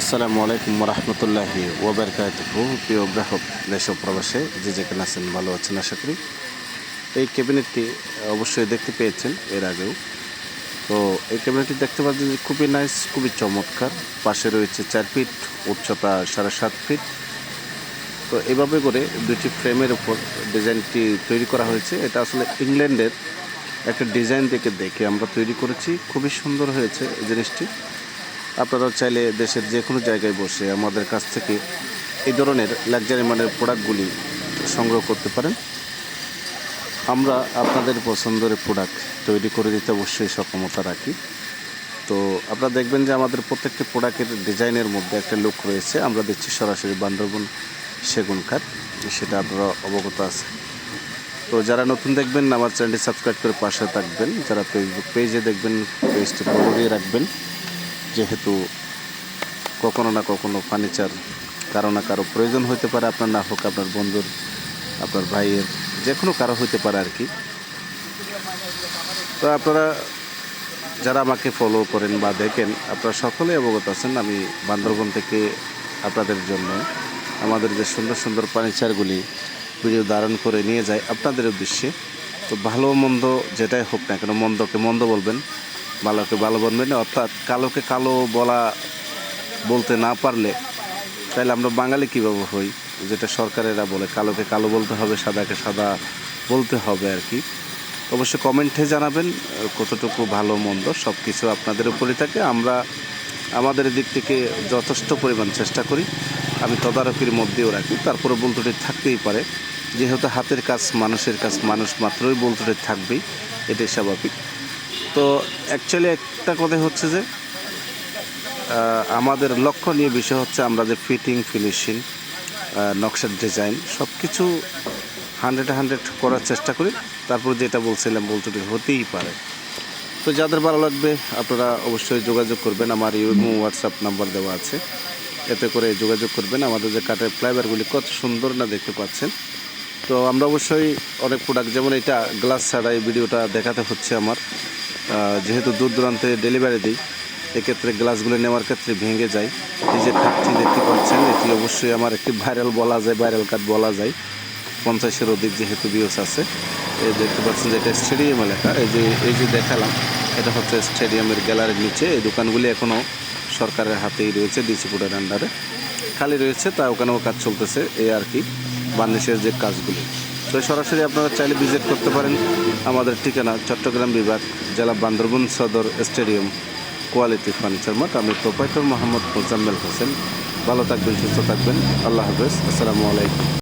আসসালামু আলাইকুম রহমতুল্লাহি ওবরকাতুহু। প্রিয় গ্রাহক, দেশ প্রবাসে যে যেখানে আছেন, ভালো আছেন আশা করি। এই ক্যাবিনেটটি অবশ্যই দেখতে পেয়েছেন এর আগেও। তো এই ক্যাবিনেটটি দেখতে পাচ্ছেন যে খুবই নাইস, খুবই চমৎকার। পাশে রয়েছে চার ফিট, উচ্চতা সাড়ে সাত ফিট। তো এভাবে করে দুটি ফ্রেমের উপর ডিজাইনটি তৈরি করা হয়েছে। এটা আসলে ইংল্যান্ডের একটা ডিজাইন থেকে দেখে আমরা তৈরি করেছি। খুবই সুন্দর হয়েছে এই জিনিসটি। আপনারা চাইলে দেশের যে কোনো জায়গায় বসে আমাদের কাছ থেকে এই ধরনের লাক্সারি মানের প্রোডাক্টগুলি সংগ্রহ করতে পারেন। আমরা আপনাদের পছন্দের প্রোডাক্ট তৈরি করে দিতে অবশ্যই সক্ষমতা রাখি। তো আপনারা দেখবেন যে আমাদের প্রত্যেকটি প্রোডাক্টের ডিজাইনের মধ্যে একটা লুক রয়েছে। আমরা দিচ্ছি সরাসরি বান্দরবন সেগুন কাঠ সেটা আপনারা অবগত আছে তো যারা নতুন দেখবেন, আমার চ্যানেলটি সাবস্ক্রাইব করে পাশে থাকবেন। যারা ফেসবুক পেজে দেখবেন পেজটি ফলো দিয়ে রাখবেন। যেহেতু কখনো না কখনো ফার্নিচার কারও না কারও প্রয়োজন হতে পারে আপনার না হোক আপনার বন্ধুর, আপনার ভাইয়ের, যে কোনো কারও হতে পারে আর কি। তো আপনারা যারা আমাকে ফলো করেন বা দেখেন, আপনারা সকলেই অবগত আছেন আমি বান্দরবন থেকে আপনাদের জন্য আমাদের যে সুন্দর সুন্দর ফার্নিচারগুলি ভিডিও ধারণ করে নিয়ে যায় আপনাদের উদ্দেশ্যে। তো ভালো মন্দ যেটাই হোক না কেন, মন্দকে মন্দ বলবেন ভালোকে ভালো বলবেন অর্থাৎ কালোকে কালো বলা বলতে না পারলে তাহলে আমরা বাঙালি কীভাবে হই? যেটা সরকারেরা বলে, কালোকে কালো বলতে হবে, সাদাকে সাদা বলতে হবে আর কি। অবশ্যই কমেন্টে জানাবেন, কতটুকু ভালো মন্দ সব কিছু আপনাদের উপরই থাকে। আমরা আমাদের দিক থেকে যথেষ্ট পরিমাণ চেষ্টা করি, আমি তদারকির মধ্যেও রাখি। তারপরে ভুল ত্রুটি থাকতেই পারে, যেহেতু হাতের কাজ মানুষের কাজ, মানুষ মাত্রই ভুল ত্রুটি থাকবেই, এটাই স্বাভাবিক। তো অ্যাকচুয়ালি একটা কথা হচ্ছে যে আমাদের লক্ষণীয় বিষয় হচ্ছে আমরা যে ফিটিং ফিনিশিং নকশার ডিজাইন সব কিছু হান্ড্রেড হান্ড্রেড করার চেষ্টা করি। তারপর যেটা বলছিলাম, বলতে হতেই পারে। তো যাদের ভালো লাগবে, আপনারা অবশ্যই যোগাযোগ করবেন। আমার ইউমো হোয়াটসঅ্যাপ নাম্বার দেওয়া আছে। এতে করে যোগাযোগ করবেন। আমাদের যে কাঠের ফ্লাইভারগুলি কত সুন্দর না দেখতে পাচ্ছেন। তো আমরা অবশ্যই অনেক প্রোডাক্ট যেমন এটা গ্লাস ছাড়া এই ভিডিওটা দেখাতে হচ্ছে আমার। যেহেতু দূর দূরান্তে ডেলিভারি দিই, এক্ষেত্রে গ্লাসগুলো নেওয়ার ক্ষেত্রে ভেঙে যায়। এই যে কাঠটি দেখতে পাচ্ছেন, এটি অবশ্যই আমার একটি ভাইরাল বলা যায় ভাইরাল কাঠ বলা যায়। পঞ্চাশের অধিক যেহেতু বিওস আছে, এই দেখতে পাচ্ছেন যে এটা স্টেডিয়াম এলাকা এই যে এই যে দেখালাম, এটা হচ্ছে স্টেডিয়ামের গ্যালারির নিচে। এই দোকানগুলি এখনও সরকারের হাতেই রয়েছে ডিসি ফুডের আন্ডারে খালি রয়েছে, তা ওখানেও কাজ চলতেছে, এই আর কি বার্নিশের যে কাজগুলি। তো সরাসরি আপনারা চাইলে ভিজিট করতে পারেন আমাদের ঠিকানা চট্টগ্রাম বিভাগ, জেলা বান্দরবন সদর স্টেডিয়াম, কোয়ালিটি ফার্নিচার মাঠ। আমি প্রোপাইটর মোহাম্মদ মোজাম্মেল হোসেন। ভালো থাকবেন, সুস্থ থাকবেন। আল্লাহ হাফেজ। আসসালামু আলাইকুম।